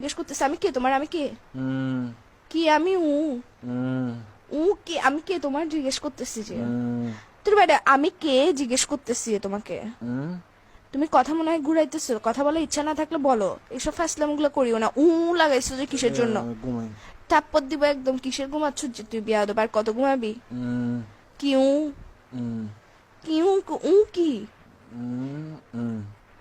জিজ্ঞেস করতেছে। আমি কে? তোমার আমি কে? কি আমি উ? উ কি? আমি কে? তোমার জিজ্ঞেস করতেছি যে। তোর বাইরে আমি কে? জিজ্ঞেস করতেছি তোমাকে। তুমি কথা মনে হয় ঘুরাইতেছো। কথা বলার ইচ্ছা না থাকলে বলো। এইসব ফাসলামগুলো করিও না। উ লাগাইছো যে কিসের জন্য? থাপ্পর দিব একদম। কিসের ঘুমাচ্ছ? যে তুই বিয়া দেবার কত ঘুমাবি? কি উ? কি উ? উ কি?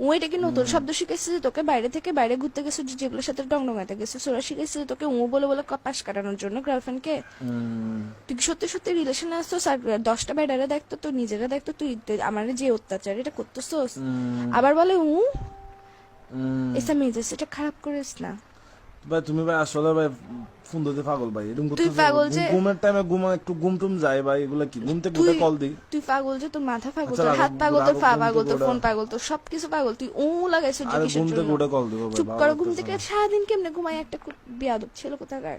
ও এটা কি নতুন শব্দ শিখেছে যে তোকে বাইরে থেকে বাইরে ঘুরতে গেছিস যে যেগুলোর সাথে ডংডঙাতে গেছিস ওরা শিখেছে যে তোকে ও বলে বলে পাশ কাটানোর জন্য গার্লফ্রেন্ড কে তুই সত্যি সত্যি রিলেশন আসতো আর দশটা বাইরে দেখতো তো নিজেরা দেখতো তুই আমার যে অত্যাচার এটা করতেছোস? আবার বলে উ? হুম। এসা মেজেস এটা খারাপ করিস না। ভাই তুমি ভাই আসলে ভাই ফোন দিতে পাগল ভাই এরকম করতে পাগল যে- ঘুমের টাইমে ঘুম একটু ঘুম টুম যায় ভাই এগুলো কি? ঘুম থেকে উঠে কল দিই। তুই পাগল যে তোর মাথা পাগল আচ্ছা, তোর হাত পাগল তোর পা পাগল তোর ফোন পাগল তোর সবকিছু পাগল তুই ও লাগাইছিস জিজ্ঞেস ঘুম থেকে উঠে কল দিব ভাই চুপ কর ঘুম থেকে সারাদিন কেমনে ঘুমাই? একটা বিয়াদব ছিল কোথাকার?